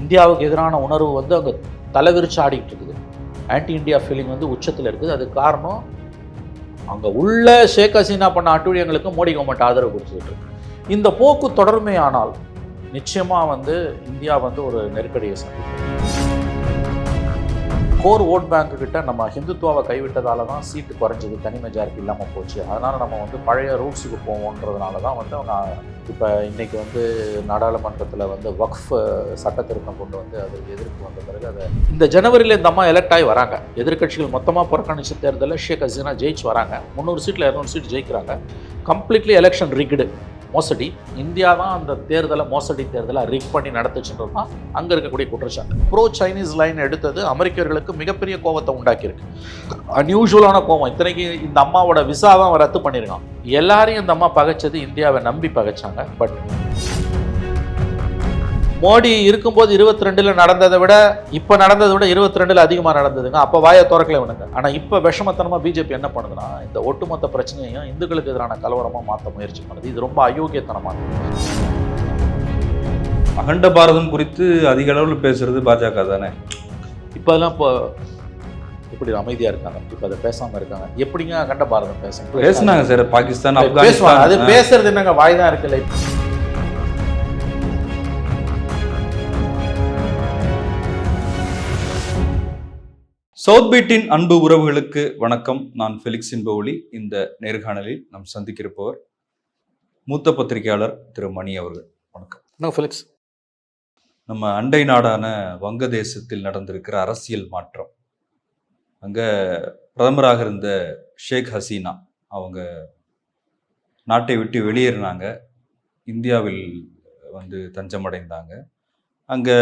இந்தியாவுக்கு எதிரான உணர்வு வந்து அங்கே தலைவிரிச்சு ஆடிக்கிட்டு இருக்குது. ஆன்டி இந்தியா ஃபீலிங் வந்து உச்சத்தில் இருக்குது. அதுக்கு காரணம் அங்கே உள்ள ஷேக் ஹசீனா பண்ண அட்டுழியங்களுக்கு மோடி கவர்மெண்ட் ஆதரவு கொடுத்துட்டு இருக்கு. இந்த போக்கு தொடர்மையானால் நிச்சயமாக வந்து இந்தியா வந்து ஒரு நெருக்கடியை சந்திக்கும். கோர் ஓட் பேங்க் கிட்ட நம்ம ஹிந்துத்துவாவை கைவிட்டதால தான் சீட்டு குறைஞ்சது தனி மெஜாரிட்டி இல்லாமல் போச்சு. அதனால் நம்ம வந்து பழைய ரூட்ஸுக்கு போவோன்றதுனால தான் வந்து அவங்க இப்போ இன்றைக்கி வந்து நாடாளுமன்றத்தில் வந்து வக்ஃப் சட்டத்திருத்தம் கொண்டு வந்து அது எதிர்ப்பு வந்த பிறகு அதை இந்த ஜனவரியில் இந்த அம்மா எலெக்ட் ஆகி வராங்க. எதிர்க்கட்சிகள் மொத்தமாக புறக்கணிச்ச தேர்தலில் ஷேக் ஹசீனா ஜெயிச்சு வராங்க. முந்நூறு சீட்டில் இரநூறு சீட் ஜெயிக்கிறாங்க. கம்ப்ளீட்லி எலெக்ஷன் ரிக்டு மோசடி. இந்தியா தான் அந்த தேர்தலை மோசடி தேர்தலை ரிக் பண்ணி நடத்துச்சுன்றது தான் அங்கே இருக்கக்கூடிய குற்றச்சாட்டு. ப்ரோ சைனீஸ் லைன் எடுத்தது அமெரிக்கர்களுக்கு மிகப்பெரிய கோபத்தை உண்டாக்கியிருக்கு. அன்யூஷுவலான கோபம். இத்தனைக்கு இந்த அம்மாவோட விசா தான் ரத்து பண்ணியிருக்கான். எல்லாரையும் இந்த அம்மா பகைச்சது இந்தியாவை நம்பி பகைச்சாங்க. பட் மோடி இருக்கும்போது இருபத்தி ரெண்டுல நடந்ததை விட இப்போ நடந்ததை விட இருபத்தி ரெண்டுல அதிகமாக நடந்ததுங்க. அப்போ வாயை திறக்கல இவனுங்க. ஆனால் இப்போ விஷமத்தனமாக பிஜேபி என்ன பண்ணுதுன்னா இந்த ஒட்டுமொத்த பிரச்சனையையும் இந்துக்களுக்கு எதிரான கலவரமாக மாற்ற முயற்சி பண்ணுது. இது ரொம்ப அயோக்கியத்தனமானது அகண்ட பாரதம் குறித்து அதிக அளவில் பேசுறது பாஜக தானே? இப்போ அதெல்லாம் இப்போ இப்படி அமைதியாக இருக்காங்க. இப்போ அதை பேசாமல் இருக்காங்க. எப்படிங்க கண்ட பாரதம் பேசணும் பேசுனாங்க சார். பாகிஸ்தான் பேசுவாங்க. அது பேசுறது என்னங்க? வாய் தான் இருக்குல்ல. சவுத் பீட்டின் அன்பு உறவுகளுக்கு வணக்கம். நான் ஃபெலிக்ஸ் இன்பவுலி இந்த நேர்காணலில் நாம் சந்திக்கிருப்பவர் மூத்த பத்திரிகையாளர் திரு மணி அவர்கள். வணக்கம். ஃபிலிக்ஸ்? நம்ம அண்டை நாடான வங்கதேசத்தில் நடந்திருக்கிற அரசியல் மாற்றம். அங்க பிரதமராக இருந்த ஷேக் ஹசீனா அவங்க நாட்டை விட்டு வெளியேறினாங்க. இந்தியாவில் வந்து தஞ்சமடைந்தாங்க. அங்க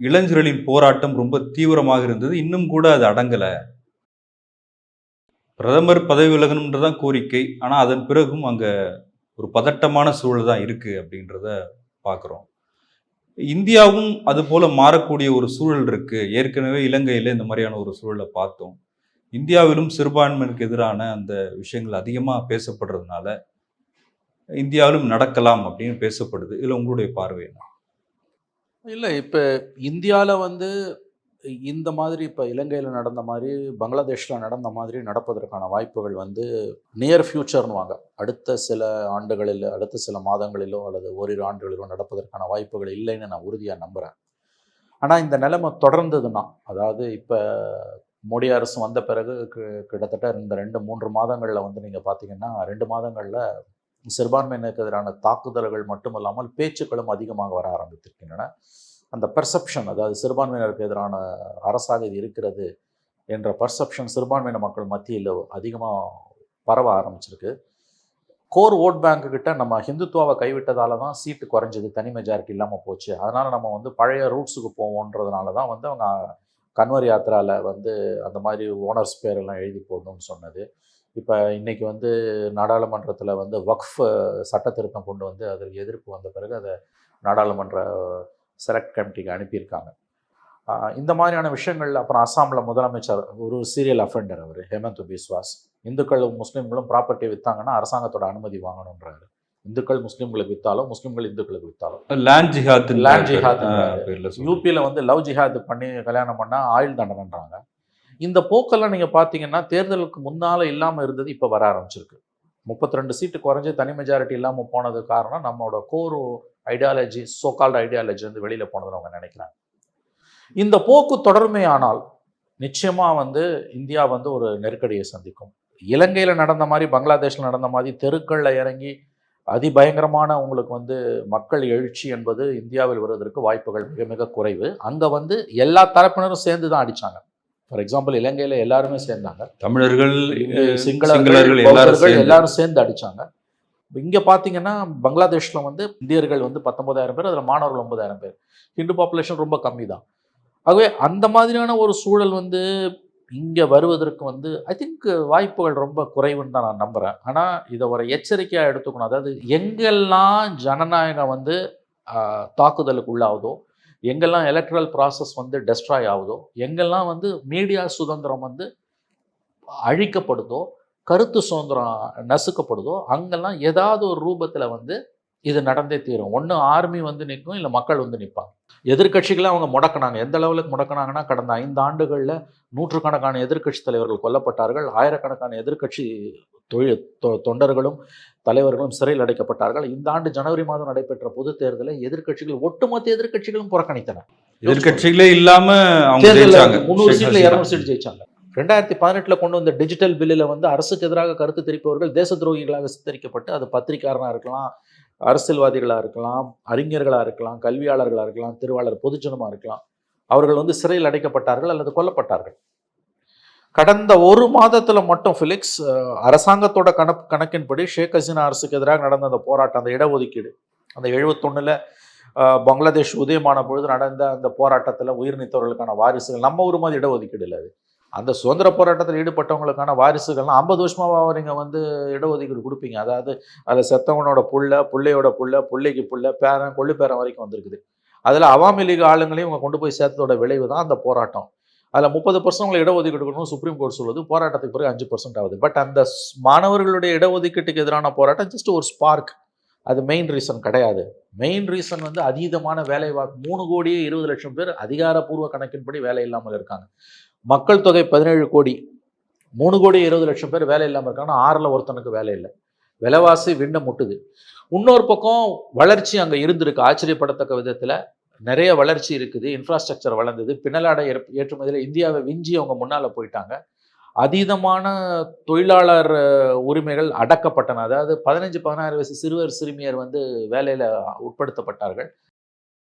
இளைஞர்களின் போராட்டம் ரொம்ப தீவிரமாக இருந்தது. இன்னும் கூட அது அடங்கலை. பிரதமர் பதவி விலகணுன்றதான் கோரிக்கை. ஆனால் அதன் பிறகும் அங்கே ஒரு பதட்டமான சூழல் தான் இருக்குது அப்படின்றத பார்க்குறோம் இந்தியாவும் அது போல மாறக்கூடிய ஒரு சூழல் இருக்கு. ஏற்கனவே இலங்கையில் இந்த மாதிரியான ஒரு சூழலை பார்த்தோம். இந்தியாவிலும் சிறுபான்மையினருக்கு எதிரான அந்த விஷயங்கள் அதிகமாக பேசப்படுறதுனால இந்தியாவிலும் நடக்கலாம் அப்படின்னு பேசப்படுது. இதில் உங்களுடைய பார்வை என்ன? இல்லை இப்போ இந்தியாவில் வந்து இந்த மாதிரி இப்போ இலங்கையில் நடந்த மாதிரி பங்களாதேஷில் நடந்த மாதிரி நடப்பதற்கான வாய்ப்புகள் வந்து நியர் ஃப்யூச்சர்னுவாங்க அடுத்த சில ஆண்டுகளில் அடுத்த சில மாதங்களிலோ அல்லது ஓரிரு ஆண்டுகளிலோ நடப்பதற்கான வாய்ப்புகள் இல்லைன்னு நான் உறுதியாக நம்புகிறேன் ஆனால் இந்த நிலைமை தொடர்ந்ததுன்னா அதாவது இப்போ மோடி அரசு வந்த பிறகு கிட்டத்தட்ட இந்த ரெண்டு மூன்று மாதங்களில் வந்து நீங்கள் பார்த்தீங்கன்னா ரெண்டு மாதங்களில் சிறுபான்மையினருக்கு எதிரான தாக்குதல்கள் மட்டுமல்லாமல் பேச்சுக்களும் அதிகமாக வர ஆரம்பித்திருக்கின்றன. அந்த பெர்செப்ஷன் அதாவது சிறுபான்மையினருக்கு எதிரான அரசாக இது இருக்கிறது என்ற பர்செப்ஷன் சிறுபான்மையின மக்கள் மத்தியில் அதிகமாக பரவ ஆரம்பிச்சிருக்கு. கோர் ஓட் பேங்க் கிட்ட நம்ம ஹிந்துத்துவாவை கைவிட்டதால தான் சீட்டு குறைஞ்சது தனி மெஜாரிட்டி இல்லாமல் போச்சு. அதனால் நம்ம வந்து பழைய ரூட்ஸுக்கு போவோன்றதுனால தான் வந்து அவங்க கன்வர் யாத்திராவில் வந்து அந்த மாதிரி ஓனர்ஸ் பேரெல்லாம் எழுதி போடணும்னு சொன்னது. இப்போ இன்னைக்கு வந்து நாடாளுமன்றத்தில் வந்து வக்ஃப் சட்ட திருத்தம் கொண்டு வந்து அதில் எதிர்ப்பு வந்த பிறகு அதை நாடாளுமன்ற செலக்ட் கமிட்டிக்கு அனுப்பியிருக்காங்க. இந்த மாதிரியான விஷயங்கள் அப்புறம் அஸ்ஸாமில் முதலமைச்சர் ஒரு சீரியல் அஃபெண்டர் அவர் ஹேமந்த் பிஸ்வாஸ். இந்துக்களும் முஸ்லீம்களும் ப்ராப்பர்ட்டி விற்றாங்கன்னா அரசாங்கத்தோட அனுமதி வாங்கணுன்றாரு இந்துக்கள் முஸ்லீம்களுக்கு விற்றாலும் முஸ்லீம்கள் இந்துக்களுக்கு விற்றாலும் லேண்ட் ஜிஹாத் பேர்ல சொல்லுங்க. யூபியில் வந்து லவ் ஜிஹாத் பண்ணி கல்யாணம் பண்ணால் ஆயுள் தண்டனைன்றாங்க. இந்த போக்கெல்லாம் நீங்கள் பார்த்தீங்கன்னா தேர்தலுக்கு முன்னால் இல்லாமல் இருந்தது இப்போ வர ஆரம்பிச்சிருக்கு. முப்பத்தி ரெண்டு சீட்டு குறைஞ்சு தனி மெஜாரிட்டி இல்லாமல் போனது காரணம் நம்மளோட கோர் ஐடியாலஜி சோகால்டு ஐடியாலஜி வந்து வெளியில் போனதுன்னு அவங்க நினைக்கிறாங்க. இந்த போக்கு தொடர்மையானால் நிச்சயமாக வந்து இந்தியா வந்து ஒரு நெருக்கடியை சந்திக்கும். இலங்கையில் நடந்த மாதிரி பங்களாதேஷில் நடந்த மாதிரி தெருக்களில் இறங்கி அதிபயங்கரமான உங்களுக்கு வந்து மக்கள் எழுச்சி என்பது இந்தியாவில் வருவதற்கு வாய்ப்புகள் மிக மிக குறைவு. அங்கே வந்து எல்லா தரப்பினரும் சேர்ந்து தான் அடிச்சாங்க. ஃபார் எக்ஸாம்பிள் இலங்கையில் எல்லாருமே சேர்ந்தாங்க. தமிழர்கள் சிங்களர்கள் எல்லாரும். எல்லாரும் சேர்ந்து அடிச்சாங்க. இங்கே பார்த்தீங்கன்னா பங்களாதேஷில் வந்து இந்தியர்கள் வந்து பத்தொன்பதாயிரம் பேர் அதில் மாணவர்கள் ஒன்பதாயிரம் பேர். ஹிந்து பாப்புலேஷன் ரொம்ப கம்மி தான் ஆகவே அந்த மாதிரியான ஒரு சூழல் வந்து இங்கே வருவதற்கு வந்து ஐ திங்க் வாய்ப்புகள் ரொம்ப குறைவுன்னு தான் நான் நம்புகிறேன் ஆனால் இதை ஒரு எச்சரிக்கையாக எடுத்துக்கணும். அதாவது எங்கெல்லாம் ஜனநாயகம் வந்து தாக்குதலுக்கு உள்ளாகுதோ எங்கெல்லாம் எலக்ட்ரல் ப்ராசஸ் வந்து டெஸ்ட்ராய் ஆகுதோ எங்கெல்லாம் வந்து மீடியா சுதந்திரம் வந்து அழிக்கப்படுதோ கருத்து சுதந்திரம் நசுக்கப்படுதோ அங்கெல்லாம் ஏதாவது ஒரு ரூபத்தில் வந்து இது நடந்தே தீரும். ஒன்று ஆர்மி வந்து நிற்கும் இல்லை மக்கள் வந்து நிற்பாங்க. எதிர்க்கட்சிகளை அவங்க முடக்கினாங்க. எந்த லெவலுக்கு முடக்கினாங்கன்னா கடந்த ஐந்து ஆண்டுகளில் நூற்றுக்கணக்கான எதிர்க்கட்சி தலைவர்கள் கொல்லப்பட்டார்கள். ஆயிரக்கணக்கான எதிர்க்கட்சி தொழில் தொண்டர்களும் தலைவர்களும் சிறையில் அடைக்கப்பட்டார்கள். இந்த ஆண்டு ஜனவரி மாதம் நடைபெற்ற பொது தேர்தலில் எதிர்க்கட்சிகள் ஒட்டுமொத்த எதிர்க்கட்சிகளும் புறக்கணித்தன. எதிர்க்கட்சிகளே இல்லாம தேர்தலில் ஜெயிச்சாங்க. முந்நூறு ஷேக் சீட்ல ஹசீனா. இரநூறு சீட் ஜெயிச்சாங்க. ரெண்டாயிரத்தி பதினெட்டுல கொண்டு வந்த டிஜிட்டல் பில்லில் வந்து அரசுக்கு எதிராக கருத்து தெரிவிப்பவர்கள் தேச துரோகிகளாக சித்தரிக்கப்பட்டு அது பத்திரிகாரனா இருக்கலாம் அரசியல்வாதிகளாக இருக்கலாம் அறிஞர்களாக இருக்கலாம் கல்வியாளர்களாக இருக்கலாம் திருவாளர் பொதுஜனமாக இருக்கலாம். அவர்கள் வந்து சிறையில் அடைக்கப்பட்டார்கள் அல்லது கொல்லப்பட்டார்கள். கடந்த ஒரு மாதத்தில் மட்டும் ஃபிலிக்ஸ் அரசாங்கத்தோட கணக்கு கணக்கின்படி ஷேக் ஹசீனா அரசுக்கு எதிராக நடந்த அந்த போராட்டம் அந்த இடஒதுக்கீடு அந்த எழுபத்தொன்னில் பங்களாதேஷ் உதயமான பொழுது நடந்த அந்த போராட்டத்தில் உயிர் நீத்தவர்களுக்கான வாரிசுகள் நம்ம ஒரு மாதிரி இடஒதுக்கீடு இல்லை அது. அந்த சுதந்திர போராட்டத்தில் ஈடுபட்டவங்களுக்கான வாரிசுகள்லாம் ஐம்பது வருஷமாக நீங்கள் வந்து இடஒதுக்கீடு கொடுப்பீங்க. அதாவது அதில் செத்தவனோட புள்ள பிள்ளையோட புள்ள புள்ளைக்கு புள்ள பேரன் கொள்ளு பேரன் வரைக்கும் வந்திருக்குது. அதில் அவாமி லீக் ஆளுங்களையும் இவங்க கொண்டு போய் சேர்த்ததோட விளைவு தான் அந்த போராட்டம். அதில் முப்பது பர்சன்ட் இடஒதுக்கீடு கொடுக்கணும் சுப்ரீம் கோர்ட் சொல்லுது. போராட்டத்துக்கு பிறகு அஞ்சு பர்சன்ட் ஆகுது. பட் அந்த மாணவர்களுடைய இடஒதுக்கீட்டுக்கு எதிரான போராட்டம் ஜஸ்ட் ஒரு ஸ்பார்க் அது மெயின் ரீசன் கிடையாது. மெயின் ரீசன் வந்து அதீதமான வேலை வா- மூணு கோடியே இருபது லட்சம் பேர் அதிகாரப்பூர்வ கணக்கின்படி வேலை இல்லாமல் இருக்காங்க. மக்கள் தொகை பதினேழு கோடி. மூணு கோடி இருபது லட்சம் பேர் வேலை இல்லாமல் இருக்காங்க ஆறில் ஒருத்தனுக்கு வேலை இல்லை. விலைவாசி விண்ண முட்டுது. இன்னொரு பக்கம் வளர்ச்சி அங்கே இருந்திருக்கு. ஆச்சரியப்படத்தக்க விதத்தில் நிறைய வளர்ச்சி இருக்குது. இன்ஃப்ராஸ்ட்ரக்சர் வளர்ந்தது. பின்னலாடை ஏற்- ஏற்றுமதியில் இந்தியாவை விஞ்சி அவங்க முன்னால் போயிட்டாங்க. அதீதமான தொழிலாளர் உரிமைகள் அடக்கப்பட்டன. அதாவது பதினஞ்சு பதினாறு வயசு சிறுவர் சிறுமியர் வந்து வேலையில் உட்படுத்தப்பட்டார்கள்.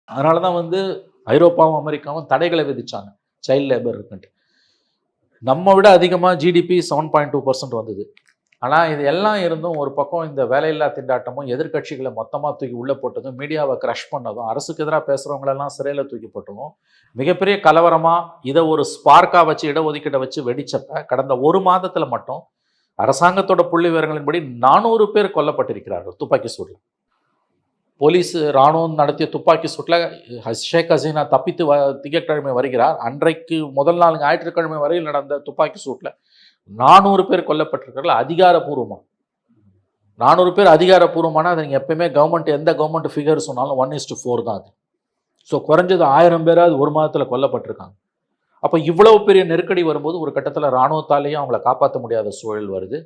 அதனால தான் வந்து ஐரோப்பாவும் அமெரிக்காவும் தடைகளை விதித்தாங்க சைல்ட் லேபர் இருக்குன்ட்டு நம்ம விட அதிகமாக GDP seven point two percent வந்தது. ஆனால் இது எல்லாம் இருந்தும் ஒரு பக்கம் இந்த வேலையில்லா திண்டாட்டமும் எதிர்க்கட்சிகளை மொத்தமாக தூக்கி உள்ளே போட்டதும் மீடியாவை க்ரஷ் பண்ணதும் அரசுக்கு எதிராக பேசுகிறவங்களெல்லாம் சிறையில் தூக்கி போட்டதும் மிகப்பெரிய கலவரமாக இதை ஒரு ஸ்பார்க்காக வச்சு இடஒதுக்கீட்டை வச்சு வெடிச்சப்ப கடந்த ஒரு மாதத்தில் மட்டும் அரசாங்கத்தோட புள்ளி விவரங்களின்படி நானூறு பேர் கொல்லப்பட்டிருக்கிறார்கள் துப்பாக்கி சூடில். போலீஸ் ராணுவம் நடத்திய துப்பாக்கி சூட்டில் ஷேக் ஹசீனா தப்பித்து வ திங்கட்கிழமை வருகிறார். அன்றைக்கு முதல் நாள் ஞாயிற்றுக்கிழமை வரையில் நடந்த துப்பாக்கி சூட்டில் நானூறு பேர் கொல்லப்பட்டிருக்கிறார்கள். அதிகாரப்பூர்வமாக நானூறு பேர் அதிகாரப்பூர்வமான அது நீங்கள் எப்பயுமே கவர்மெண்ட் எந்த கவர்மெண்ட் ஃபிகர் சொன்னாலும் ஒன் இஸ் டு ஃபோர் தான் அது. ஸோ குறைஞ்சது ஆயிரம் பேராவது ஒரு மாதத்தில் கொல்லப்பட்டிருக்காங்க. அப்போ இவ்வளவு பெரிய நெருக்கடி வரும்போது ஒரு கட்டத்தில் இராணுவத்தாலேயும் அவங்கள காப்பாற்ற முடியாத சூழல் வருது.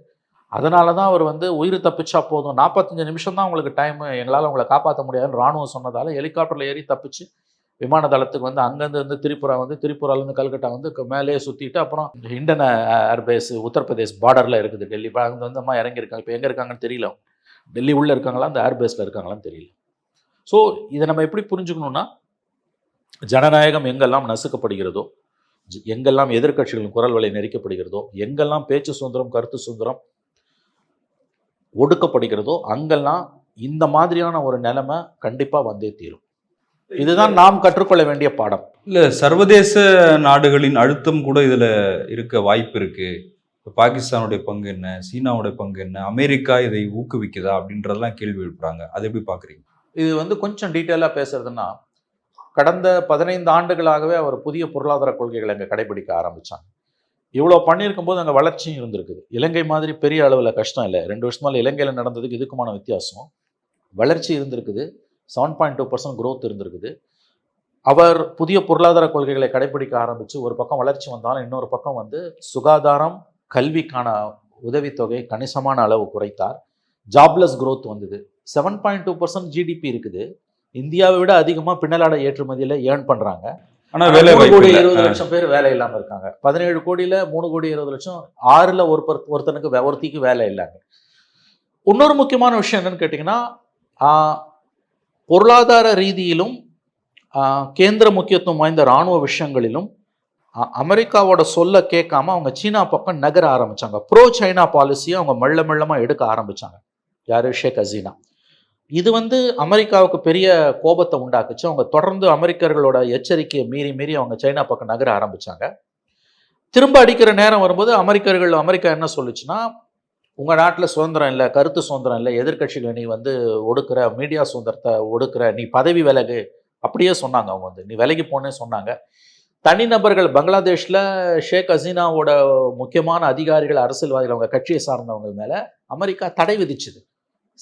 அதனால தான் அவர் வந்து உயிர் தப்பிச்சா போதும். நாற்பத்தஞ்சு நிமிஷம் தான் உங்களுக்கு டைம் எங்களால் உங்களை காப்பாற்ற முடியாதுன்னு ராணுவம் சொன்னதால் ஹெலிகாப்டரில் ஏறி தப்பிச்சு விமான தளத்துக்கு வந்து அங்கேருந்து வந்து திரிபுரா வந்து திரிபுராலேருந்து கல்கட்டா வந்து மேலேயே சுற்றிட்டு அப்புறம் இண்டன் ஏர்பேஸ் உத்தரப்பிரதேஷ் பார்டரில் இருக்குது டெல்லி. அங்கே வந்து அம்மா இறங்கியிருக்காங்க இப்போ எங்கே இருக்காங்கன்னு தெரியல டெல்லி உள்ளே இருக்காங்களா? அந்த ஏர்பேஸில் இருக்காங்களான்னு தெரியல. ஸோ இதை நம்ம எப்படி புரிஞ்சுக்கணும்னா ஜனநாயகம் எங்கெல்லாம் நசுக்கப்படுகிறதோ எங்கெல்லாம் எதிர்க்கட்சிகளின் குரல் வலை நெரிக்கப்படுகிறதோ எங்கெல்லாம் பேச்சு சுதந்திரம் கருத்து சுதந்திரம் ஒடுக்கப்படுகிறதோ அங்கெல்லாம் இந்த மாதிரியான ஒரு நிலைமை கண்டிப்பாக வந்தே தீரும். இதுதான் நாம் கற்றுக்கொள்ள வேண்டிய பாடம். இல்ல சர்வதேச நாடுகளின் அழுத்தம் கூட இதுல இருக்க வாய்ப்பு இருக்கு. இப்ப பாகிஸ்தானுடைய பங்கு என்ன? சீனாவுடைய பங்கு என்ன? அமெரிக்கா இதை ஊக்குவிக்குதா? அப்படின்றதெல்லாம் கேள்வி எழுப்புறாங்க. அதை எப்படி பாக்குறீங்க? இது வந்து கொஞ்சம் டீட்டெயிலாக பேசுறதுன்னா கடந்த பதினைந்து ஆண்டுகளாகவே அவர் புதிய பொருளாதார கொள்கைகளை அங்கே கடைபிடிக்க ஆரம்பிச்சாங்க. இவ்வளோ பண்ணியிருக்கும் போது அங்கே வளர்ச்சியும் இருந்திருக்குது. இலங்கை மாதிரி பெரிய அளவில் கஷ்டம் இல்லை. ரெண்டு வருஷமால இலங்கையில் நடந்ததுக்கு இதுக்குமான வித்தியாசம். வளர்ச்சி இருந்திருக்குது. Seven point two percent growth இருந்திருக்குது. அவர் புதிய பொருளாதார கொள்கைகளை கடைபிடிக்க ஆரம்பித்து ஒரு பக்கம் வளர்ச்சி வந்தாலும் இன்னொரு பக்கம் வந்து சுகாதாரம் கல்விக்கான உதவித்தொகை கணிசமான அளவு குறைத்தார். ஜாப்லெஸ் க்ரோத் வந்தது. Seven point two percent GDP இருக்குது. இந்தியாவை விட அதிகமாக பின்னலாடை ஏற்றுமதியில் ஏர்ன் பண்ணுறாங்க வேலை கோடி. இருபது. லட்சம் பேர் வேலை இல்லாமல் இருக்காங்க. பதினேழு கோடியில் மூணு கோடி இருபது லட்சம் ஆறில் ஒரு ஒருத்தனுக்கு ஒருத்திக்கு வேலை இல்லைங்க. இன்னொரு முக்கியமான விஷயம் என்னன்னு கேட்டிங்கன்னா பொருளாதார ரீதியிலும் கேந்திர முக்கியத்துவம் வாய்ந்த இராணுவ விஷயங்களிலும் அமெரிக்காவோட சொல்ல கேட்காம அவங்க சீனா பக்கம் நகர ஆரம்பிச்சாங்க. ப்ரோ சைனா பாலிசியை அவங்க மெல்ல மெல்லமா எடுக்க ஆரம்பிச்சாங்க. யாரு? ஷேக் ஹசீனா. இது வந்து அமெரிக்காவுக்கு பெரிய கோபத்தை உண்டாக்குச்சு. அவங்க தொடர்ந்து அமெரிக்கர்களோட எச்சரிக்கையை மீறி மீறி அவங்க சைனா பக்கம் நகர ஆரம்பித்தாங்க திரும்ப அடிக்கிற நேரம் வரும்போது அமெரிக்கர்கள் அமெரிக்கா என்ன சொல்லுச்சுன்னா உங்கள் நாட்டில் சுதந்திரம் இல்லை கருத்து சுதந்திரம் இல்லை எதிர்கட்சிகளை நீ வந்து ஒடுக்கிற மீடியா சுதந்திரத்தை ஒடுக்கிற நீ பதவி விலகு அப்படியே சொன்னாங்க அவங்க வந்து. நீ விலகி போனே சொன்னாங்க. தனிநபர்கள் பங்களாதேஷில் ஷேக் ஹசீனாவோட முக்கியமான அதிகாரிகள் அரசியல்வாதிகள் அவங்க கட்சியை சார்ந்தவங்க மேலே அமெரிக்கா தடை விதிச்சுது.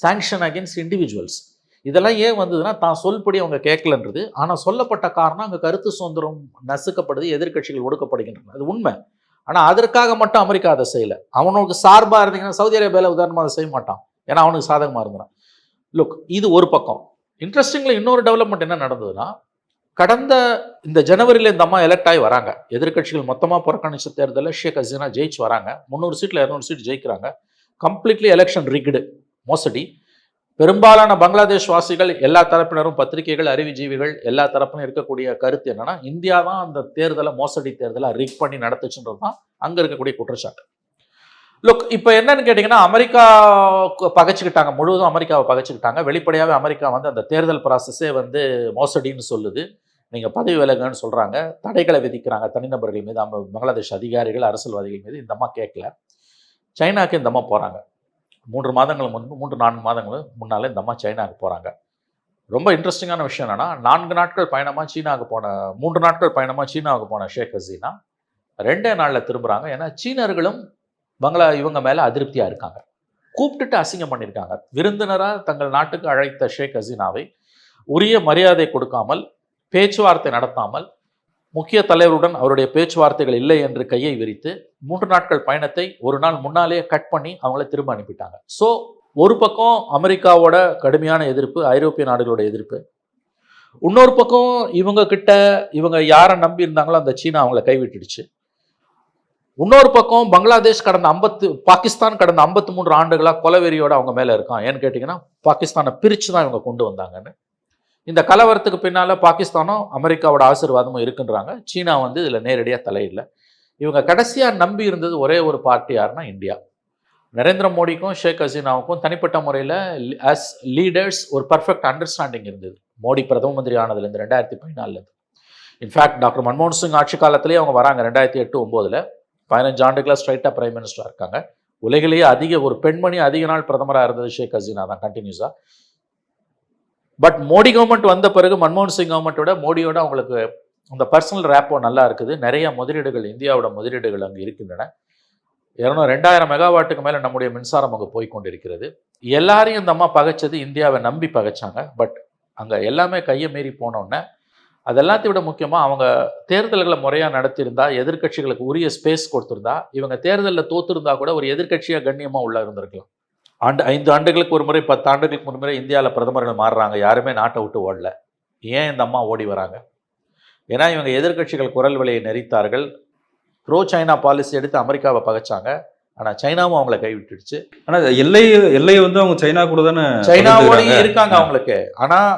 சாங்ஷன் அகேன்ஸ்ட் இண்டிவிஜுவல்ஸ் இதெல்லாம் ஏன் வந்ததுன்னா தான் சொல்படி அவங்க கேட்கலன்றது. ஆனால் சொல்லப்பட்ட காரணம் அங்கே கருத்து சுதந்திரம் நசுக்கப்படுது எதிர்க்கட்சிகள் ஒடுக்கப்படுகின்றன. அது உண்மை. ஆனால் அதற்காக மட்டும் அமெரிக்கா அதை செய்யலை. அவனுக்கு சார்பாக இருந்தீங்கன்னா சவுதி அரேபியாவில் உதாரணமாக அதை செய்ய மாட்டான். ஏன்னா அவனுக்கு சாதகமாக இருந்தான். லுக் இது ஒரு பக்கம். இன்ட்ரெஸ்டிங்கில் இன்னொரு டெவலப்மெண்ட் என்ன நடந்ததுன்னா கடந்த இந்த ஜனவரியில் இந்த அம்மா எலெக்ட் ஆகி வராங்க. எதிர்க்கட்சிகள் மொத்தமாக புறக்கணிச்ச தேர்தலில் ஷேக் ஹசீனா ஜெயிச்சு வராங்க. முந்நூறு சீட்டில் இரநூறு சீட் ஜெயிக்கிறாங்க. கம்ப்ளீட்லி எலெக்ஷன் ரிக்டு மோசடி. பெரும்பாலான பங்களாதேஷ் வாசிகள் எல்லா தரப்பினரும் பத்திரிகைகள் அறிவுஜீவிகள் எல்லா தரப்பிலும் இருக்கக்கூடிய கருத்து என்னன்னா இந்தியா தான் அந்த தேர்தலை மோசடி தேர்தலை ரிக் பண்ணி நடத்துச்சுன்றது தான் அங்கே இருக்கக்கூடிய குற்றச்சாட்டு. லுக் இப்போ என்னன்னு கேட்டிங்கன்னா அமெரிக்கா பகைச்சிக்கிட்டாங்க. முழுவதும் அமெரிக்காவை பகைச்சிக்கிட்டாங்க. வெளிப்படையாகவே அமெரிக்கா வந்து அந்த தேர்தல் ப்ராசஸே வந்து மோசடின்னு சொல்லுது. நீங்கள் பதவி விலகுன்னு சொல்கிறாங்க தடைகளை விதிக்கிறாங்க. தனிநபர்கள் மீது பங்களாதேஷ் அதிகாரிகள் அரசியல்வாதிகள் மீது இந்த அம்மா கேட்கல. சைனாக்கு இந்த அம்மா போகிறாங்க மூன்று மாதங்கள் முன்பு மூன்று நான்கு மாதங்கள் முன்னாலே இந்த அம்மா சைனாவுக்கு போகிறாங்க ரொம்ப இன்ட்ரெஸ்டிங்கான விஷயம் என்னென்னா நான்கு நாட்கள் பயணமாக சீனாவுக்கு போன மூன்று நாட்கள் பயணமாக சீனாவுக்கு போன ஷேக் ஹசீனா ரெண்டே நாளில் திரும்புகிறாங்க ஏன்னா சீனர்களும் பங்களா இவங்க மேலே அதிருப்தியாக இருக்காங்க. கூப்பிட்டுட்டு அசிங்கம் பண்ணியிருக்காங்க விருந்தினராக தங்கள் நாட்டுக்கு அழைத்த ஷேக் ஹசீனாவை உரிய மரியாதை கொடுக்காமல் பேச்சுவார்த்தை நடத்தாமல் முக்கிய தலைவருடன் அவருடைய பேச்சுவார்த்தைகள் இல்லை என்று கையை விரித்து மூன்று நாட்கள் பயணத்தை ஒரு நாள் முன்னாலேயே கட் பண்ணி அவங்கள திரும்ப அனுப்பிட்டாங்க. ஸோ ஒரு பக்கம் அமெரிக்காவோட கடுமையான எதிர்ப்பு ஐரோப்பிய நாடுகளோட எதிர்ப்பு. இன்னொரு பக்கம் இவங்க கிட்ட இவங்க யாரை நம்பி இருந்தாங்களோ அந்த சீனா அவங்கள கைவிட்டுடுச்சு. இன்னொரு பக்கம் பங்களாதேஷ் கடந்த ஐம்பத்து பாகிஸ்தான் கடந்த ஐம்பத்து மூன்று ஆண்டுகளாக கொலவெறியோட அவங்க மேலே இருக்கான். ஏன்னு கேட்டிங்கன்னா பாகிஸ்தானை பிரித்து தான் இவங்க கொண்டு வந்தாங்கன்னு. இந்த கலவரத்துக்கு பின்னால் பாகிஸ்தானும் அமெரிக்காவோட ஆசீர்வாதமும் இருக்குன்றாங்க. சீனா வந்து இதில் நேரடியாக தலையிடல இவங்க கடைசியாக நம்பி இருந்தது ஒரே ஒரு பார்ட்டி யாருன்னா இந்தியா. நரேந்திர மோடிக்கும் ஷேக் ஹசீனாவுக்கும் தனிப்பட்ட முறையில் அஸ் லீடர்ஸ் ஒரு பர்ஃபெக்ட் அண்டர்ஸ்டாண்டிங் இருந்தது. மோடி பிரதம மந்திரி ஆனதுலேருந்து ரெண்டாயிரத்தி பதினாலுலேருந்து இன்ஃபேக்ட் டாக்டர் மன்மோகன் சிங் ஆட்சி காலத்திலேயே அவங்க வராங்க. ரெண்டாயிரத்தி எட்டு ஒம்போதில் பதினஞ்சு ஆண்டுகளாக ஸ்ட்ரைட்டாக பிரைம் மினிஸ்டராக இருக்காங்க. உலகிலேயே அதிக ஒரு பெண்மணி அதிக நாள் பிரதமராக இருந்தது ஷேக் ஹசீனா தான் கண்டினியூஸாக பட் மோடி கவர்மெண்ட் வந்த பிறகு மன்மோகன் சிங் கவர்மெண்ட்டோட மோடியோட அவங்களுக்கு அந்த பர்சனல் ரேப்போ நல்லா இருக்குது. நிறைய முதலீடுகள் இந்தியாவோட முதலீடுகள் அங்கே இருக்கின்றன. இரநூறு ரெண்டாயிரம் மெகாவாட்டுக்கு மேலே நம்முடைய மின்சாரம் அங்கே போய் கொண்டிருக்கிறது. எல்லாரையும் இந்த அம்மா பகைச்சது இந்தியாவை நம்பி பகைச்சாங்க. பட் அங்கே எல்லாமே கையை மீறி போனோன்னே அது எல்லாத்தையும் விட முக்கியமாக அவங்க தேர்தல்களை முறையாக நடத்தியிருந்தா எதிர்க்கட்சிகளுக்கு உரிய ஸ்பேஸ் கொடுத்துருந்தா இவங்க தேர்தலில் தோத்துருந்தா கூட ஒரு எதிர்க்கட்சியாக கண்ணியமாக உள்ளே இருந்திருக்கலாம். ஆண்டு ஐந்து ஆண்டுகளுக்கு ஒரு முறை பத்து ஆண்டுகளுக்கு ஒரு முறை இந்தியாவில் பிரதமர்கள் மாறுறாங்க. யாருமே நாட்டை விட்டு ஓடல. ஏன் இந்த அம்மா ஓடி வராங்க? ஏன்னா இவங்க எதிர்க்கட்சிகள் குரல் விலையை நெறித்தார்கள் ப்ரோ சைனா பாலிசி எடுத்து அமெரிக்காவை பகைச்சாங்க. ஆனால் சைனாவும் அவங்கள கைவிட்டுடுச்சு. ஆனா எல்லை எல்லையை வந்து அவங்க சைனா கூட தானே சைனாவோடய. இருக்காங்க அவங்களுக்கு. ஆனால்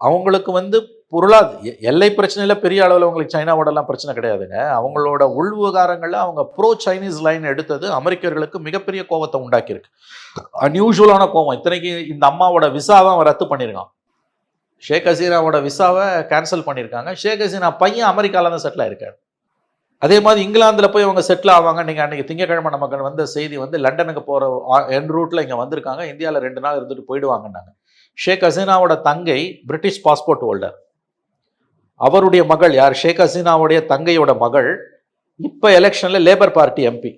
அவங்களுக்கு வந்து பொருளாது. எல்லை பிரச்சனையில் பெரிய அளவில் அவங்களுக்கு சைனாவோடலாம் பிரச்சனை கிடையாதுங்க. அவங்களோட உள் விவகாரங்களில் அவங்க ப்ரோ சைனீஸ் லைன் எடுத்தது அமெரிக்கர்களுக்கு மிகப்பெரிய கோவத்தை உண்டாக்கியிருக்கு. அன்யூஷுவலான கோவம். இத்தனைக்கு இந்த அம்மாவோட விசாவை அவன் ரத்து பண்ணியிருக்கான். ஷேக் ஹசீனாவோட விசாவை கேன்சல் பண்ணியிருக்காங்க. ஷேக் ஹசீனா பையன் அமெரிக்காவில் தான் செட்டில் ஆயிருக்காரு. அதே மாதிரி இங்கிலாந்தில் போய் அவங்க செட்டில் ஆவாங்க. நீங்கள் அன்றைக்கி திங்கக்கிழமை நமக்கு வந்த செய்தி வந்து லண்டனுக்கு போகிற என் ரூட்டில் இங்கே வந்திருக்காங்க. இந்தியாவில் ரெண்டு நாள் இருந்துட்டு போயிடுவாங்கன்னாங்க. ஷேக் ஹசீனாவோட தங்கை பிரிட்டிஷ் பாஸ்போர்ட் ஹோல்டர் அவருடைய மகள் யார்? ஷேக் ஹசீனாவுடைய தங்கையோட மகள். இப்போ எலெக்ஷனில் லேபர் பார்ட்டி எம்பி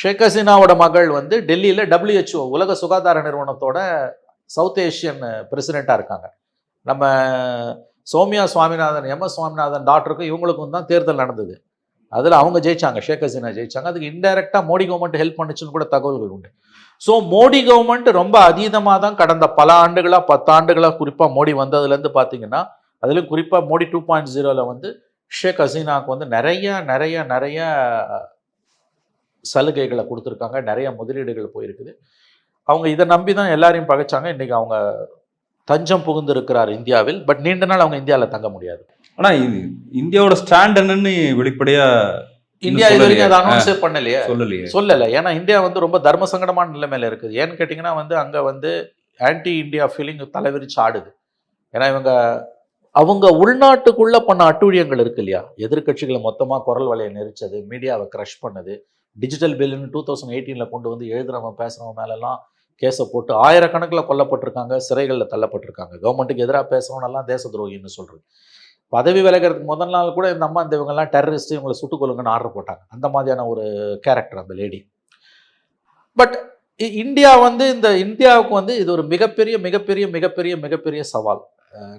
ஷேக் ஹசீனாவோட மகள் வந்து டெல்லியில் டபிள்யூஹெச்ஓ உலக சுகாதார நிறுவனத்தோட சவுத் ஏஷியன் பிரசிடெண்ட்டாக இருக்காங்க. நம்ம சோமியா சுவாமிநாதன் எம் எஸ் சுவாமிநாதன் டாக்டருக்கும் இவங்களுக்கும் தான் தேர்தல் நடந்தது. அதில் அவங்க ஜெயிச்சாங்க ஷேக் ஹசீனா ஜெயிச்சாங்க. அதுக்கு இன்டெரக்டாக மோடி கவர்மெண்ட் ஹெல்ப் பண்ணுச்சுன்னு கூட தகவல்கள் உண்டு. ஸோ மோடி கவர்மெண்ட் ரொம்ப அதீதமாக தான் கடந்த பல ஆண்டுகளாக பத்தாண்டுகளாக குறிப்பாக மோடி வந்ததுலேருந்து பார்த்தீங்கன்னா அதிலும் குறிப்பாக மோடி டூ பாயிண்ட் ஜீரோவில் வந்து ஷேக் ஹசீனாவுக்கு வந்து நிறைய நிறைய நிறைய சலுகைகளை கொடுத்துருக்காங்க. நிறைய முதலீடுகள் போயிருக்குது. அவங்க இதை நம்பி தான் எல்லாரையும் பகைச்சாங்க. இன்றைக்கி அவங்க தஞ்சம் புகுந்து இருக்கிறார் இந்தியாவில். பட் நீண்ட நாள் அவங்க இந்தியாவில் தங்க முடியாது. ஆனால் இது இந்தியாவோட ஸ்டாண்ட் என்னன்னு வெளிப்படையாக இந்தியா இது வரைக்கும் அதை அனௌன்ஸே பண்ணலையே. சொல்லலையே. சொல்லலை. ஏன்னா இந்தியா வந்து ரொம்ப தர்ம சங்கடமான நிலைமையில இருக்குது. ஏன்னு கேட்டிங்கன்னா வந்து அங்கே வந்து ஆன்டி இந்தியா ஃபீலிங் தலைவிரிச்சு ஆடுது. ஏன்னா இவங்க அவங்க உள்நாட்டுக்குள்ள பண்ண அட்டூழியங்கள் இருக்கு இல்லையா? எதிர்க்கட்சிகளை மொத்தமாக குரல் வலையை நெரிச்சது மீடியாவை க்ரஷ் பண்ணது. டிஜிட்டல் பில்லுன்னு டூ தௌசண்ட் எயிட்டீனில் கொண்டு வந்து எழுதுறவன் பேசுகிறவன் மேலெல்லாம் கேஸை போட்டு ஆயிரக்கணக்கில் கொல்லப்பட்டிருக்காங்க சிறைகளில் தள்ளப்பட்டிருக்காங்க. கவர்மெண்ட்டுக்கு எதிராக பேசுகிறவனெல்லாம் தேச துரோகின்னு சொல்கிறது பதவி விலகிறதுக்கு முதல் நாள் கூட இந்த அம்மா இந்த இவங்கெல்லாம் டெரரிஸ்ட் இவங்களை சுட்டுக்கொள்ளுங்கன்னு ஆர்டர் போட்டாங்க. அந்த மாதிரியான ஒரு கேரக்டர் அந்த லேடி பட் இ- இந்தியா வந்து இந்த இந்தியாவுக்கு வந்து இது ஒரு மிகப்பெரிய மிகப்பெரிய மிகப்பெரிய மிகப்பெரிய சவால்.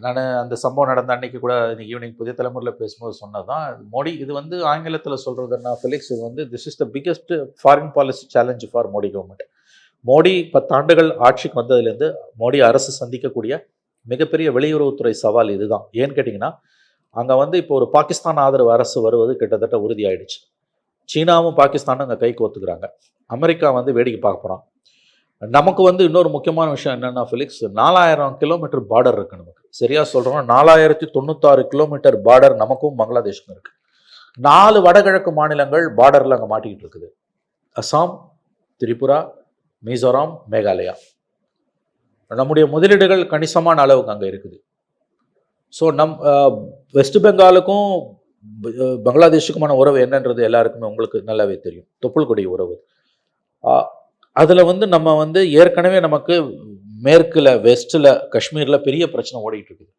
நான் அந்த சம்பவம் நடந்த அன்னைக்கு கூட இன்னைக்கு ஈவினிங் புதிய தலைமுறையில் பேசும்போது சொன்னதான் மோடி இது வந்து ஆங்கிலத்தில் சொல்கிறதுன்னா ஃபிலிக்ஸ் இது வந்து this is the biggest foreign policy challenge for Modi government Modi பத்தாண்டுகள் ஆட்சிக்கு வந்ததுலேருந்து மோடி அரசு சந்திக்கக்கூடிய மிகப்பெரிய வெளியுறவுத்துறை சவால் இதுதான். ஏன்னு கேட்டிங்கன்னா அங்கே வந்து இப்போ ஒரு பாகிஸ்தான் ஆதரவு அரசு வருவது கிட்டத்தட்ட உறுதியாயிடுச்சு. சீனாவும் பாகிஸ்தானும் அங்கே கைக்கு ஒத்துக்கிறாங்க அமெரிக்கா வந்து வேடிக்கை பார்க்க போகிறான் நமக்கு வந்து இன்னொரு முக்கியமான விஷயம் என்னென்னா ஃபிலிக்ஸ் நாலாயிரம் கிலோமீட்டர் பார்டர் இருக்குது நமக்கு. சரியாக சொல்கிறோம் நாலாயிரத்தி தொண்ணூத்தாறு கிலோமீட்டர் பார்டர் நமக்கும் பங்களாதேஷ்க்கும் இருக்குது நாலு வடகிழக்கு மாநிலங்கள் பார்டரில் அங்கே மாட்டிக்கிட்டு இருக்குது. அசாம் திரிபுரா மிசோராம் மேகாலயா. நம்முடைய முதலீடுகள் கணிசமான அளவுக்கு அங்கே இருக்குது. ஸோ நம் வெஸ்ட் பெங்காலுக்கும் பங்களாதேஷுக்குமான உறவு என்னன்றது எல்லாருக்குமே உங்களுக்கு நல்லாவே தெரியும். தொப்புள்கொடி உறவு. அதில் வந்து நம்ம வந்து ஏற்கனவே நமக்கு மேற்கில் வெஸ்ட்டில் காஷ்மீரில் பெரிய பிரச்சனை ஓடிட்டு இருக்குது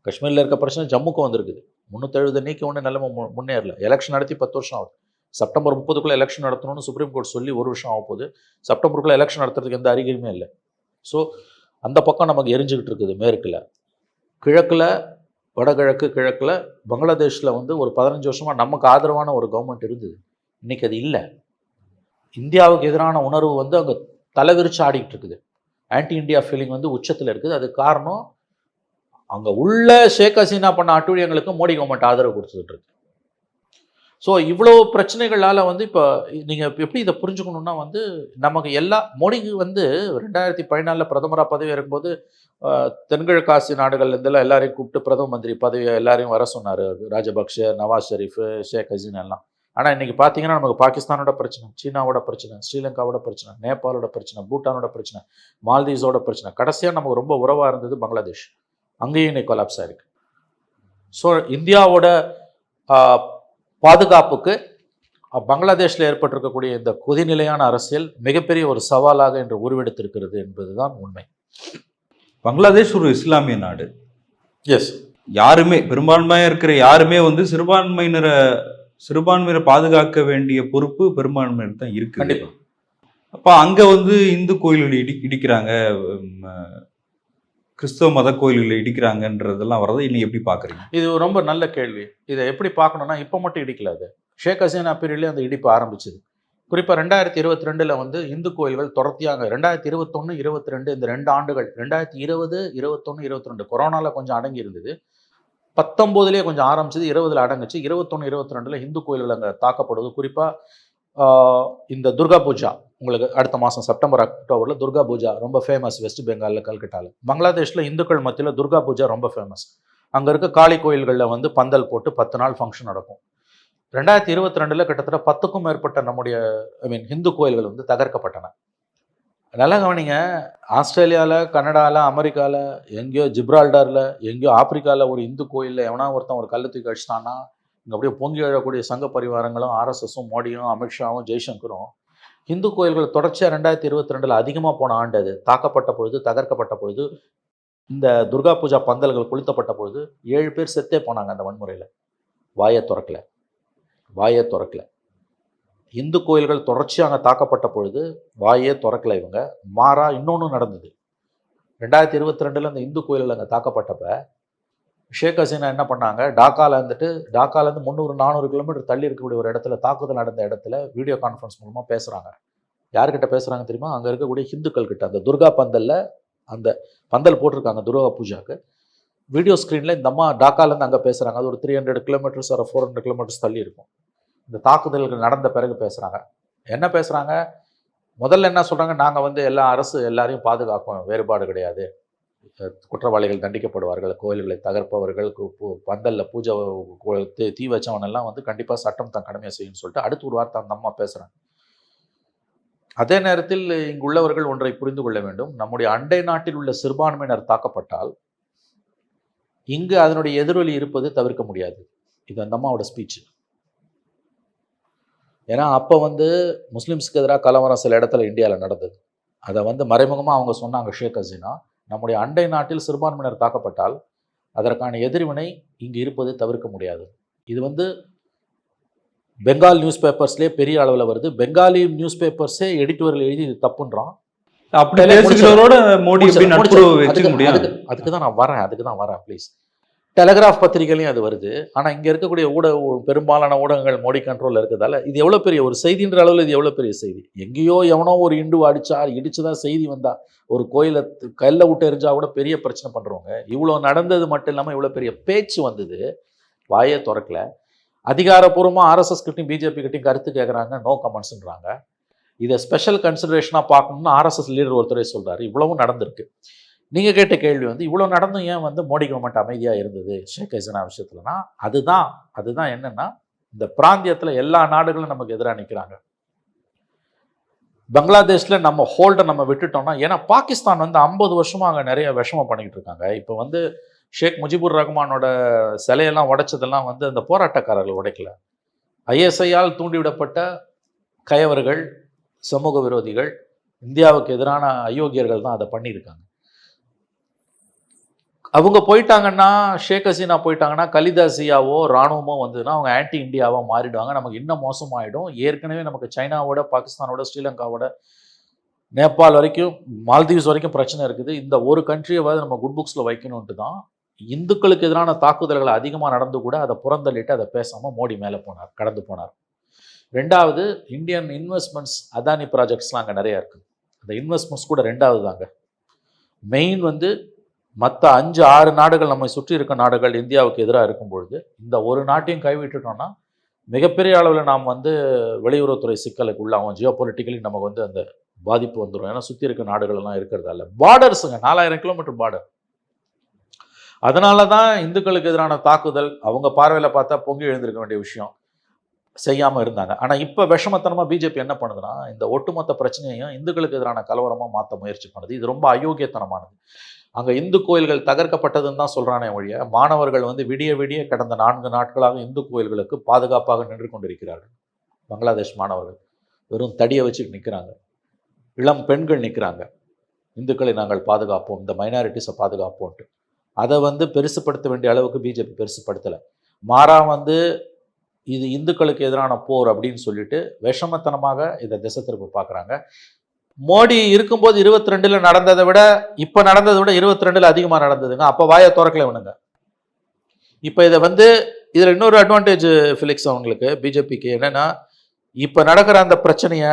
காஷ்மீரில் இருக்க பிரச்சனை ஜம்முக்கும் வந்திருக்குது. முந்நூற்றெழுபது நீக்கி ஒன்று நிலைமை மு- முன்னேறல. எலெக்ஷன் நடத்தி பத்து வருஷம் ஆகுது. செப்டம்பர் முப்பதுக்குள்ளே எலெக்ஷன் நடத்தணும்னு சுப்ரீம் கோர்ட் சொல்லி ஒரு வருஷம் ஆக போகுது செப்டம்பருக்குள்ளே எலெக்ஷன் நடத்துறதுக்கு எந்த அறிகுறியுமே இல்லை. ஸோ அந்த பக்கம் நமக்கு எரிஞ்சுக்கிட்டு இருக்குது மேற்கில். கிழக்கில் வடகிழக்கு கிழக்கில் பங்களாதேஷில் வந்து ஒரு பதினஞ்சு வருஷமாக நமக்கு ஆதரவான ஒரு கவர்மெண்ட் இருந்தது. இன்னைக்கு அது இல்லை. இந்தியாவுக்கு எதிரான உணர்வு வந்து அங்கே தலைவிரிச்சு ஆடிக்கிட்டு இருக்குது. ஆன்டி இந்தியா ஃபீலிங் வந்து உச்சத்தில் இருக்குது. அது காரணம் அங்கே உள்ள ஷேக் ஹசீனா பண்ண அட்டூழியங்களுக்கு மோடி கவர்மெண்ட் ஆதரவு கொடுத்துட்டு இருக்கு. ஸோ இவ்வளோ பிரச்சனைகளால் வந்து இப்போ நீங்கள் எப்படி இதை புரிஞ்சுக்கணுன்னா வந்து நமக்கு எல்லா மோடிக்கு வந்து ரெண்டாயிரத்தி பதினாலில் பிரதமராக பதவி இருக்கும்போது தென்கிழக்கு ஆசிய நாடுகள் இருந்தெல்லாம் எல்லாரையும் கூப்பிட்டு பிரதம மந்திரி பதவியை எல்லாரையும் வர சொன்னார். ராஜபக்ஷ நவாஸ் ஷெரீஃப் ஷேக் ஹசீன் எல்லாம். ஆனால் இன்றைக்கி பார்த்தீங்கன்னா நமக்கு பாகிஸ்தானோட பிரச்சனை சீனாவோட பிரச்சனை ஸ்ரீலங்காவோட பிரச்சனை நேபாளோட பிரச்சனை பூட்டானோட பிரச்சனை மால்தீவ்ஸோட பிரச்சனை. கடைசியாக நமக்கு ரொம்ப உறவாக இருந்தது பங்களாதேஷ். அங்கேயும் இன்னைக்கு கொலாப்ஸ் ஆயிருக்கு. ஸோ இந்தியாவோட பாதுகாப்புக்கு பங்களாதேஷ்ல ஏற்பட்டிருக்கக்கூடிய இந்த கொதிநிலையான அரசியல் மிகப்பெரிய ஒரு சவாலாக இன்று உருவெடுத்திருக்கிறது என்பதுதான் உண்மை. பங்களாதேஷ் ஒரு இஸ்லாமிய நாடு. எஸ் யாருமே பெரும்பான்மையா இருக்கிற யாருமே வந்து சிறுபான்மையினரை சிறுபான்மையினரை பாதுகாக்க வேண்டிய பொறுப்பு பெரும்பான்மையினர் தான் கண்டிப்பா. அப்ப அங்க வந்து இந்து கோயில்களை இடி இடிக்கிறாங்க கிறிஸ்தவ மத கோயில்களை இடிக்கிறாங்கன்றதெல்லாம் வரதை இன்னும் எப்படி பார்க்குறீங்க? இது ரொம்ப நல்ல கேள்வி. இதை எப்படி பார்க்கணும்னா இப்போ மட்டும் இடிக்கல அது. ஷேக் ஹசீனா பீரியட்லேயே அந்த இடிப்பு ஆரம்பிச்சது. குறிப்பாக ரெண்டாயிரத்தி இருபத்தி ரெண்டில் வந்து இந்து கோயில்கள் தொடர்த்தியாங்க ரெண்டாயிரத்தி இருபத்தொன்று இருபத்தி ரெண்டு இந்த ரெண்டு ஆண்டுகள் ரெண்டாயிரத்தி இருபது இருபத்தொன்று இருபத்தி ரெண்டு கொரோனாவில் கொஞ்சம் அடங்கி இருந்தது. பத்தொம்போதுலேயே கொஞ்சம் ஆரம்பிச்சது இருபதில் அடங்குச்சு. இருபத்தொன்று இருபத்தி ரெண்டில் இந்து கோயில்கள் அங்கே தாக்கப்படுவது. குறிப்பாக இந்த துர்கா பூஜா. உங்களுக்கு அடுத்த மாதம் செப்டம்பர் அக்டோபரில் துர்கா பூஜா ரொம்ப ஃபேமஸ் வெஸ்ட் பெங்காலில் கல்கட்டாவில் பங்களாதேஷில் இந்துக்கள் மத்தியில் துர்கா பூஜா ரொம்ப ஃபேமஸ் அங்கே இருக்க காளி கோயில்களில் வந்து பந்தல் போட்டு பத்து நாள் ஃபங்க்ஷன் நடக்கும். ரெண்டாயிரத்தி இருபத்தி ரெண்டில் கிட்டத்தட்ட பத்துக்கும் மேற்பட்ட நம்முடைய ஐ மீன் ஹிந்து கோயில்கள் வந்து தகர்க்கப்பட்டன. நல்லா கவனிங்க. ஆஸ்திரேலியாவில் கனடாவில் அமெரிக்காவில் எங்கேயோ ஜிப்ரால்டாரில் எங்கேயோ ஆப்பிரிக்காவில் ஒரு இந்து கோயிலில் எவனா ஒருத்தன் ஒரு கல்லு தூக்கி அடிச்சிட்டான்னா இங்கே அப்படியே பொங்கி எழக்கூடிய சங்க பரிவாரங்களும் ஆர்எஸ்எஸும் மோடியும் அமித்ஷாவும் ஜெய்சங்கரும் இந்து கோயில்கள் தொடர்ச்சியாக ரெண்டாயிரத்தி இருபத்தி ரெண்டில் அதிகமாக போன ஆண்டு அது. தாக்கப்பட்ட பொழுது தகர்க்கப்பட்ட பொழுது இந்த துர்கா பூஜா பந்தல்கள் கொளுத்தப்பட்ட பொழுது ஏழு பேர் செத்தே போனாங்க அந்த வன்முறையில். வாயை திறக்கலை. வாயே திறக்கலை. இந்து கோயில்கள் தொடர்ச்சியாக தாக்கப்பட்ட பொழுது வாயே திறக்கலை இவங்க. மாறா இன்னொன்று நடந்தது. ரெண்டாயிரத்தி இருபத்தி ரெண்டில் அந்த இந்து கோயில்கள் அங்கே தாக்கப்பட்டப்ப ஷேக் ஹசீனா என்ன பண்ணாங்க? டாக்கால இருந்துட்டு டாக்காலேருந்து முந்நூறு நானூறு கிலோமீட்டர் தள்ளி இருக்கக்கூடிய ஒரு இடத்துல தாக்குதல் நடந்த இடத்துல வீடியோ கான்ஃபரன்ஸ் மூலமாக பேசுகிறாங்க யார்கிட்ட பேசுகிறாங்க தெரியுமா? அங்கே இருக்கக்கூடிய ஹிந்துக்கள் கிட்ட. அந்த துர்கா பந்தலில் அந்த பந்தல் போட்டிருக்காங்க துர்கா பூஜாக்கு. வீடியோ ஸ்க்ரீனில் இந்த அம்மா டாக்காலேருந்து அங்கே பேசுகிறாங்க அது ஒரு த்ரீ ஹண்ட்ரட் கிலோமீட்டர்ஸ் ஒரு ஃபோர் ஹண்ட்ரட் கிலோமீட்டர்ஸ் தள்ளி இருக்கும். இந்த தாக்குதல்கள் நடந்த பிறகு பேசுகிறாங்க என்ன பேசுகிறாங்க முதல்ல என்ன சொல்கிறாங்க நாங்கள் வந்து எல்லா அரசு எல்லாரையும் பாதுகாப்போம் வேறுபாடு கிடையாது. குற்றவாளிகள் தண்டிக்கப்படுவார்கள் கோயில்களை தகர்ப்பவர்கள் கு- பூஜை தீ- வச்சவனெல்லாம் வந்து கண்டிப்பாக சட்டம் தன் கடமையை செய்யும்னு சொல்லிட்டு அடுத்து ஒரு வார்த்தை அந்த அம்மா பேசுகிறாங்க அதே நேரத்தில் இங்குள்ளவர்கள் ஒன்றை புரிந்து கொள்ள வேண்டும். நம்முடைய அண்டை நாட்டில் உள்ள சிறுபான்மையினர் தாக்கப்பட்டால் இங்கு அதனுடைய எதிரொலி இருப்பது தவிர்க்க முடியாது. இது அந்த அம்மாவோட ஸ்பீச் ஏன்னா அப்போ வந்து முஸ்லீம்ஸ்க்கு எதிராக கலவரம் சில இடத்துல இந்தியாவில் நடந்தது. அதை வந்து மறைமுகமாக அவங்க சொன்னாங்க ஷேக் ஹசீனா. நம்முடைய அண்டை நாட்டில் சிறுபான்மையினர் தாக்கப்பட்டால் அதற்கான எதிர்வினை இங்கு இருப்பது தவிர்க்க முடியாது. இது வந்து பெங்கால் நியூஸ் பேப்பர்ஸ்லேயே பெரிய அளவில் வருது. பெங்காலி நியூஸ் பேப்பர்ஸே எடிட்டோரியல் எழுதி இது தப்புன்றான். அப்படி மோடி அதுக்கு தான் நான் வரேன். அதுக்கு தான் வரேன் ப்ளீஸ் டெலகிராஃப் பத்திரிகையிலையும் அது வருது. ஆனால் இங்கே இருக்கக்கூடிய ஊடக பெரும்பாலான ஊடகங்கள் மோடி கண்ட்ரோலில் இருக்கிறதால இது எவ்வளோ பெரிய ஒரு செய்தின்ற அளவில் இது எவ்வளோ பெரிய செய்தி. எங்கேயோ எவனோ ஒரு இண்டு அடிச்சா இடிச்சு தான் செய்தி வந்தா ஒரு கோயிலை த- கல்லை விட்டு எரிஞ்சா கூட பெரிய பிரச்சனை பண்ணுறவங்க இவ்வளோ நடந்தது மட்டும் இல்லாமல் இவ்வளோ பெரிய பேச்சு வந்தது வாயே திறக்கல. அதிகாரப்பூர்வமாக ஆர்எஸ்எஸ் கிட்டையும் பிஜேபி கிட்டையும் கருத்து கேட்குறாங்க நோ கமெண்ட்ஸ்ன்றாங்க இதை ஸ்பெஷல் கன்சிடரேஷனாக பார்க்கணும்னு ஆர்எஸ்எஸ் லீடர் ஒருத்தரே சொல்கிறார் இவ்வளவும் நடந்திருக்கு. நீங்கள் கேட்ட கேள்வி வந்து இவ்வளோ நடந்தும் ஏன் வந்து மோடி கவர்மெண்ட் அமைதியாக இருந்தது? ஷேக் ஹசீனா விஷயத்துலனா அதுதான் அதுதான் என்னன்னா இந்த பிராந்தியத்தில் எல்லா நாடுகளும் நமக்கு எதிராக நிற்கிறாங்க பங்களாதேஷில் நம்ம ஹோல்டை நம்ம விட்டுட்டோம்னா ஏன்னா பாகிஸ்தான் வந்து ஐம்பது வருஷமாக அங்கே நிறைய விஷமம் பண்ணிக்கிட்டு இருக்காங்க. இப்போ வந்து ஷேக் முஜிபுர் ரஹ்மானோட சிலையெல்லாம் உடைச்சதெல்லாம் வந்து அந்த போராட்டக்காரர்கள் உடைக்கல. ஐஎஸ்ஐயால் தூண்டிவிடப்பட்ட கயவர்கள் சமூக விரோதிகள் இந்தியாவுக்கு எதிரான அயோக்கியர்கள் தான் அதை பண்ணியிருக்காங்க. அவங்க போயிட்டாங்கன்னா ஷேக் ஹசீனா போயிட்டாங்கன்னா கலிதாசியாவோ ராணுவமோ வந்ததுன்னா அவங்க ஆன்டி இந்தியாவோ மாறிடுவாங்க. நமக்கு இன்னும் மோசமாயிடும்? ஏற்கனவே நமக்கு சைனாவோட பாகிஸ்தானோட ஸ்ரீலங்காவோட நேபாள் வரைக்கும் மால்தீவ்ஸ் வரைக்கும் பிரச்சனை இருக்குது. இந்த ஒரு கண்ட்ரியவாவது நம்ம குட் புக்ஸில் வைக்கணுன்ட்டு தான் இந்துக்களுக்கு எதிரான தாக்குதல்கள் அதிகமாக நடந்து கூட அதை புறந்தள்ளிட்டு அதை பேசாமல் மோடி மேலே போனார் கடந்து போனார். ரெண்டாவது இந்தியன் இன்வெஸ்ட்மெண்ட்ஸ் அதானி ப்ராஜெக்ட்ஸ்லாம் அங்கே நிறைய இருக்குது அந்த இன்வெஸ்ட்மெண்ட்ஸ் கூட ரெண்டாவது தாங்க மெயின் வந்து மற்ற அஞ்சு ஆறு நாடுகள் நம்மை சுற்றி இருக்க நாடுகள் இந்தியாவுக்கு எதிராக இருக்கும் பொழுது இந்த ஒரு நாட்டையும் கைவிட்டுட்டோம்னா மிகப்பெரிய அளவில் நாம் வந்து வெளியுறவுத்துறை சிக்கலுக்கு உள்ளாகும். ஜியோ பொலிட்டிக்கலி நமக்கு வந்து அந்த பாதிப்பு வந்துடும் ஏன்னா சுற்றி இருக்க நாடுகள் எல்லாம் இருக்கிறதால. பார்டர்ஸுங்க நாலாயிரம் கிலோமீட்டர் பார்டர் அதனால தான் இந்துக்களுக்கு எதிரான தாக்குதல் அவங்க பார்வையில் பார்த்தா பொங்கி எழுந்திருக்க வேண்டிய விஷயம் செய்யாமல் இருந்தாங்க. ஆனால் இப்போ விஷமத்தனமாக பிஜேபி என்ன பண்ணுதுன்னா இந்த ஒட்டுமொத்த பிரச்சனையையும் இந்துக்களுக்கு எதிரான கலவரமாக மாற்ற முயற்சி பண்ணுது. இது ரொம்ப அயோக்கியத்தனமானது. அங்கே இந்து கோயில்கள் தகர்க்கப்பட்டதுன்னு தான் சொல்கிறானே ஒழிய மாணவர்கள் வந்து விடிய விடிய கடந்த நான்கு நாட்களாக இந்து கோயில்களுக்கு பாதுகாப்பாக நின்று கொண்டிருக்கிறார்கள். பங்களாதேஷ் மாணவர்கள் வெறும் தடியை வச்சு நிற்கிறாங்க இளம் பெண்கள் நிற்கிறாங்க இந்துக்களை நாங்கள் பாதுகாப்போம் இந்த மைனாரிட்டிஸை பாதுகாப்போம்ட்டு அதை வந்து பெருசுப்படுத்த வேண்டிய அளவுக்கு பிஜேபி பெருசுப்படுத்தலை. மாறா வந்து இது இந்துக்களுக்கு எதிரான போர் அப்படின்னு சொல்லிட்டு விஷமத்தனமாக இதை திசை திருப்ப பார்க்குறாங்க மோடி இருக்கும்போது இருபத்தி ரெண்டில் நடந்ததை விட இப்போ நடந்ததை விட இருபத்தி ரெண்டில் அதிகமாக நடந்ததுங்க. அப்போ வாயை திறக்கல இவனுங்க. இப்போ இதை வந்து இதில் இன்னொரு அட்வான்டேஜ் ஃபிலிக்ஸ் அவங்களுக்கு பிஜேபிக்கு என்னென்னா இப்போ நடக்கிற அந்த பிரச்சனையை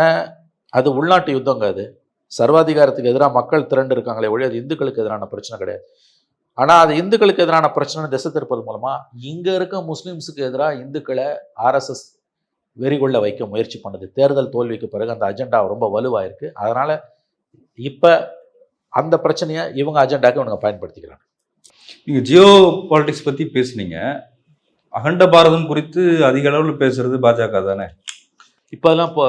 அது உள்நாட்டு யுத்தங்க அது. சர்வாதிகாரத்துக்கு எதிராக மக்கள் திரண்டு இருக்காங்களே ஒழிய அது இந்துக்களுக்கு எதிரான பிரச்சனை கிடையாது. ஆனால் அது இந்துக்களுக்கு எதிரான பிரச்சனை திசை திருப்பது மூலமாக இங்கே இருக்க முஸ்லீம்ஸுக்கு எதிராக இந்துக்களை ஆர்எஸ்எஸ் வெறிகொள்ள வைக்க முயற்சி பண்ணுது. தேர்தல் தோல்விக்கு பிறகு அந்த அஜெண்டா ரொம்ப வலுவாயிருக்கு. அதனால் இப்போ அந்த பிரச்சனையை இவங்க அஜெண்டாக்கு இவங்க பயன்படுத்திக்கிறாங்க. நீங்க ஜியோ பாலிடிக்ஸ் பத்தி பேசுனீங்க. அகண்ட பாரதம் குறித்து அதிக அளவில் பேசுறது பாஜக தானே? இப்போ அதெல்லாம் இப்போ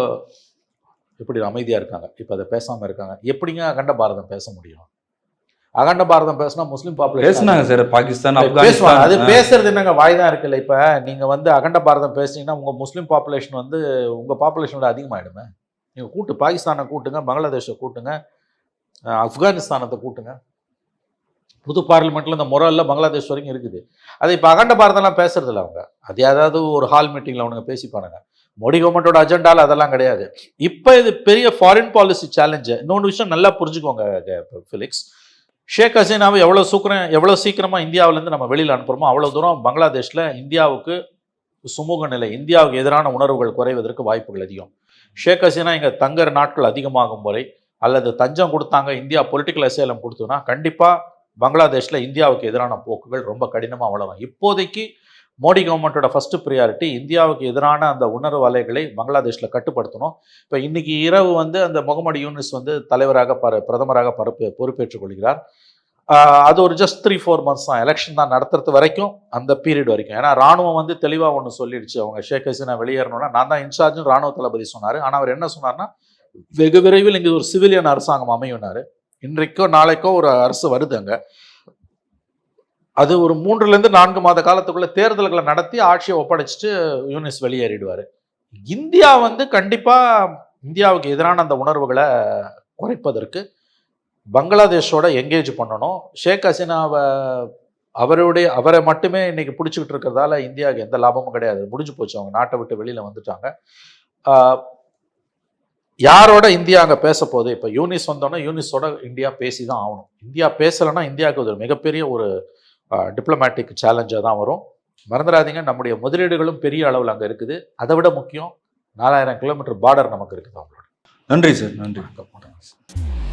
எப்படி அமைதியாக இருக்காங்க? இப்போ அதை பேசாமல் இருக்காங்க. எப்படிங்க அகண்ட பாரதம் பேச முடியும்? அகண்ட பாரதம் பேசினா முஸ்லீம் பாப்புலேஷன் பேசுனாங்க சார் பாகிஸ்தான் பேசுவாங்க. அது பேசுறது என்னங்க? வாய் தான் இருக்குல்ல இப்ப? நீங்க வந்து அகண்ட பாரதம் பேசுனீங்கன்னா உங்க முஸ்லீம் பாப்புலேஷன் வந்து உங்க பாப்புலேஷனோட அதிகமாயிடுமே. நீங்க கூட்டு பாகிஸ்தானை கூட்டுங்க பங்களாதேஷை கூட்டுங்க ஆப்கானிஸ்தானத்தை கூட்டுங்க. புது பார்லிமெண்ட்ல இந்த முறையில் பங்களாதேஷ் வரைக்கும் இருக்குது. அது இப்போ அகண்ட பாரதம்லாம் பேசுறது இல்லை அவங்க. அது ஏதாவது ஒரு ஹால் மீட்டிங்ல அவனுங்க பேசிப்பானுங்க. மோடி கவர்மெண்டோட அஜெண்டால அதெல்லாம் கிடையாது. இப்போ இது பெரிய ஃபாரின் பாலிசி சேலஞ்சு இன்னொன்று விஷயம் நல்லா புரிஞ்சுக்கோங்க ஃபிலிக்ஸ் ஷேக் ஹசீனாவை எவ்வளோ சூக்கிரம் எவ்வளோ சீக்கிரமாக இந்தியாவிலேருந்து நம்ம வெளியில் அனுப்புகிறோமோ அவ்வளோ தூரம் பங்களாதேஷில் இந்தியாவுக்கு சுமூக நிலை இந்தியாவுக்கு எதிரான உணர்வுகள் குறைவதற்கு வாய்ப்புகள் அதிகம். ஷேக் ஹசீனா இங்கே தங்குற நாட்கள் அதிகமாகும் முறை அல்லது தஞ்சம் கொடுத்தாங்க இந்தியா பொலிட்டிக்கல் அசேலம் கொடுத்தோன்னா கண்டிப்பாக பங்களாதேஷில் இந்தியாவுக்கு எதிரான போக்குகள் ரொம்ப கடினமாக வளரும். இப்போதைக்கு மோடி கவர்மெண்ட்டோட ஃபஸ்ட்டு ப்ரியாரிட்டி இந்தியாவுக்கு எதிரான அந்த உணர்வு அலைகளை பங்களாதேஷில் கட்டுப்படுத்தணும். இப்போ இன்றைக்கி இரவு வந்து அந்த முகமது யூனிஸ் வந்து தலைவராக பர பிரதமராக பரப்பு பொறுப்பேற்றுக் கொள்கிறார். அது ஒரு ஜஸ்ட் த்ரீ ஃபோர் மந்த்ஸ் தான். எலெக்ஷன் தான் நடத்துறது வரைக்கும் அந்த பீரியட் வரைக்கும். ஏன்னா ராணுவம் வந்து தெளிவாக ஒன்று சொல்லிடுச்சு. அவங்க ஷேக் ஹசீனா வெளியேறணும்னா நான் தான் இன்சார்ஜும் ராணுவ தளபதி சொன்னார். ஆனால் அவர் என்ன சொன்னார்னா வெகு விரைவில் இங்கே ஒரு சிவிலியன் அரசாங்கம் அமையுனார் இன்றைக்கோ நாளைக்கோ ஒரு அரசு வருது அங்கே. அது ஒரு மூன்றுலேருந்து நான்கு மாத காலத்துக்குள்ள தேர்தல்களை நடத்தி ஆட்சியை ஒப்படைச்சிட்டு யூனிஸ் வெளியேறிடுவார். இந்தியா வந்து கண்டிப்பாக இந்தியாவுக்கு எதிரான அந்த உணர்வுகளை குறைப்பதற்கு பங்களாதேஷோட எங்கேஜ் பண்ணணும். ஷேக் ஹசீனாவை அவருடைய அவரை மட்டுமே இன்னைக்கு பிடிச்சிக்கிட்டு இருக்கிறதால இந்தியாவுக்கு எந்த லாபமும் கிடையாது. முடிஞ்சு போச்சு. அவங்க நாட்டை விட்டு வெளியில் வந்துட்டாங்க. யாரோட இந்தியா அங்கே பேச போகுது? இப்போ யூனிஸ் வந்தோன்னா யூனிஸோட இந்தியா பேசி தான் ஆகணும். இந்தியா பேசலைன்னா இந்தியாவுக்கு ஒரு மிகப்பெரிய ஒரு டிப்ளமேட்டிக் சேலஞ்சாக தான் வரும். மறந்துடாதீங்க நம்முடைய முதலீடுகளும் பெரிய அளவில் அங்கே இருக்குது. அதை விட முக்கியம் நாலாயிரம் கிலோமீட்டர் பார்டர் நமக்கு இருக்குது அவங்களோட. நன்றி சார் நன்றி. வணக்கம்.